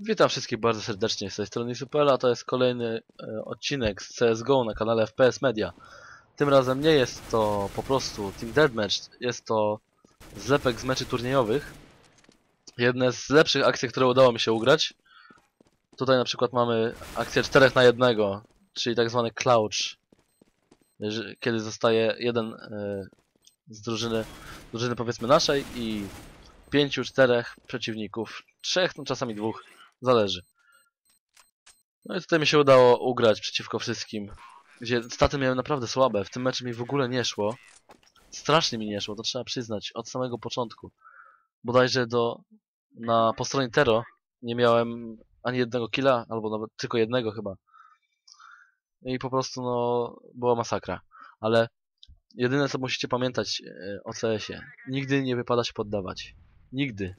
Witam wszystkich bardzo serdecznie z tej strony Supela, to jest kolejny e, odcinek z CSGO na kanale FPS Media. Tym razem nie jest to po prostu Team Deathmatch, jest to zlepek z meczy turniejowych. Jedne z lepszych akcji, które udało mi się ugrać. Tutaj na przykład mamy akcję 4 na 1, czyli tak zwany clouch. Kiedy zostaje jeden e, z drużyny, drużyny powiedzmy naszej i pięciu, czterech przeciwników, trzech, no czasami dwóch, zależy. No i tutaj mi się udało ugrać przeciwko wszystkim, gdzie staty miałem naprawdę słabe, w tym meczu mi w ogóle nie szło. Strasznie mi nie szło, to trzeba przyznać, od samego początku. Bodajże do, na, po stronie Tero nie miałem ani jednego killa, albo nawet tylko jednego chyba. I po prostu no, była masakra. Ale jedyne co musicie pamiętać e, o CS-ie, nigdy nie wypada się poddawać. Nigdy.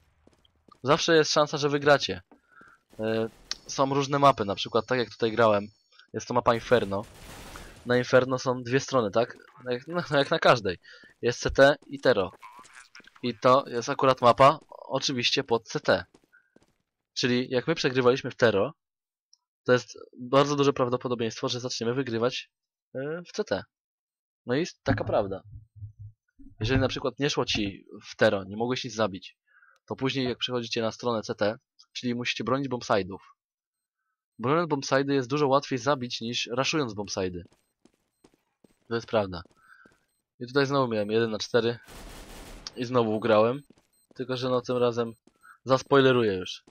Zawsze jest szansa, że wygracie. E, Są różne mapy, na przykład tak jak tutaj grałem. Jest to mapa Inferno. Na Inferno są dwie strony, tak? No Jak, no, jak na każdej. Jest CT i Tero. I to jest akurat mapa, oczywiście pod CT. Czyli jak my przegrywaliśmy w Tero, to jest bardzo duże prawdopodobieństwo, że zaczniemy wygrywać e, w CT. No i jest taka prawda. Jeżeli na przykład nie szło ci w Tero, nie mogłeś nic zabić, to później jak przechodzicie na stronę CT, czyli musicie bronić bombside'ów. Broniąc bombside'y jest dużo łatwiej zabić niż raszując bombside'y. To jest prawda. I tutaj znowu miałem 1 na 4 i znowu ugrałem. Tylko, że no tym razem zaspoileruję już.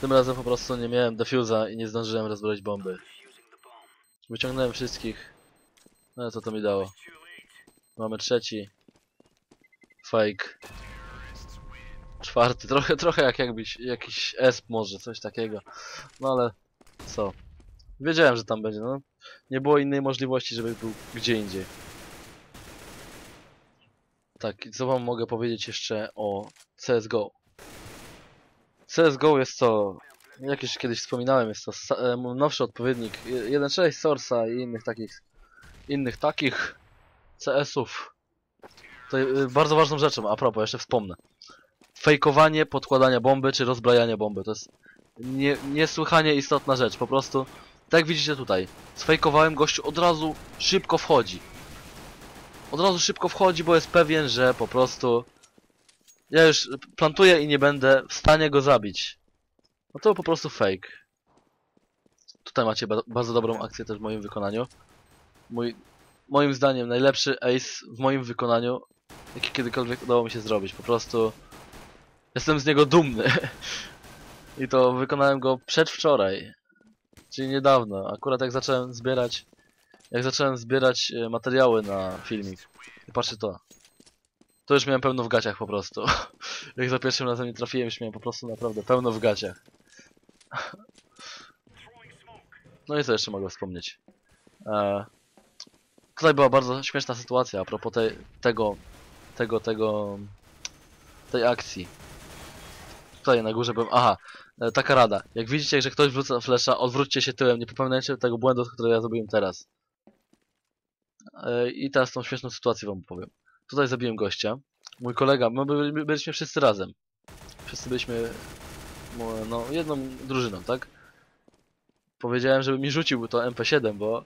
Tym razem po prostu nie miałem defuza i nie zdążyłem rozbroić bomby. Wyciągnąłem wszystkich. No co to mi dało? Mamy trzeci. Fake. Czwarty, trochę, trochę jak jakbyś, jakiś ESP może, coś takiego. No ale co? Wiedziałem, że tam będzie, no. Nie było innej możliwości, żeby był gdzie indziej. Tak, co wam mogę powiedzieć jeszcze o CSGO? CSGO jest to, jak już kiedyś wspominałem, jest to e, nowszy odpowiednik 1.6 Source'a i innych takich, innych takich CS-ów. To y, bardzo ważną rzeczą, a propos, jeszcze wspomnę. Fejkowanie podkładania bomby czy rozbrajania bomby. To jest nie, niesłychanie istotna rzecz. Po prostu, tak jak widzicie tutaj, sfejkowałem, gościu od razu szybko wchodzi. Od razu szybko wchodzi, bo jest pewien, że po prostu ja już plantuję i nie będę w stanie go zabić. No to po prostu fake. Tutaj macie ba bardzo dobrą akcję też w moim wykonaniu. Mój, moim zdaniem najlepszy ace w moim wykonaniu, jaki kiedykolwiek udało mi się zrobić. Po prostu jestem z niego dumny. I to wykonałem go przedwczoraj. Czyli niedawno. Akurat jak zacząłem zbierać jak zacząłem zbierać e, materiały na filmik. I patrzcie to. To już miałem pełno w gaciach po prostu. jak za pierwszym razem nie trafiłem, już miałem po prostu naprawdę pełno w gaciach. No i co jeszcze mogę wspomnieć? E, tutaj była bardzo śmieszna sytuacja a propos tej, tego, tego, tego, tej akcji. Tutaj na górze byłem, aha, e, taka rada. Jak widzicie, że ktoś wrzuca flesza, odwróćcie się tyłem, nie popełniajcie tego błędu, który ja zrobiłem teraz. E, I teraz tą śmieszną sytuację wam powiem. Tutaj zabiłem gościa. Mój kolega, my byli- byliśmy wszyscy razem. Wszyscy byliśmy no, jedną drużyną, tak? Powiedziałem, żeby mi rzucił to MP7, bo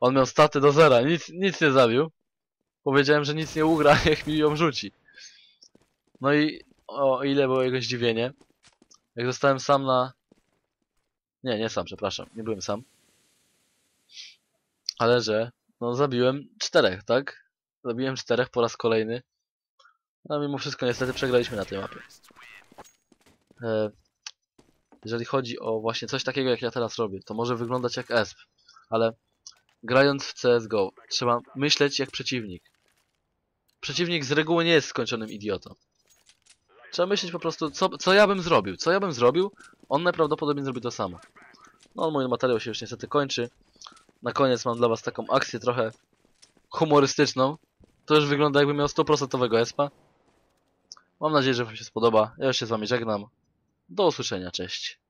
on miał staty do zera, nic, nic nie zabił. Powiedziałem, że nic nie ugra, niech mi ją rzuci. No i o ile było jego zdziwienie, jak zostałem sam na... Nie, nie sam, przepraszam, nie byłem sam. Ale że, no zabiłem czterech, tak? Zabiłem czterech po raz kolejny. No mimo wszystko niestety przegraliśmy na tej mapie. E, jeżeli chodzi o właśnie coś takiego jak ja teraz robię, to może wyglądać jak ESP, ale grając w CSGO trzeba myśleć jak przeciwnik. Przeciwnik z reguły nie jest skończonym idiotą. Trzeba myśleć po prostu, co, co ja bym zrobił. Co ja bym zrobił, on najprawdopodobniej zrobi to samo. No, mój materiał się już niestety kończy. Na koniec mam dla was taką akcję trochę humorystyczną. To już wygląda jakbym miał 100% espa. Mam nadzieję, że wam się spodoba. Ja już się z wami żegnam. Do usłyszenia, cześć.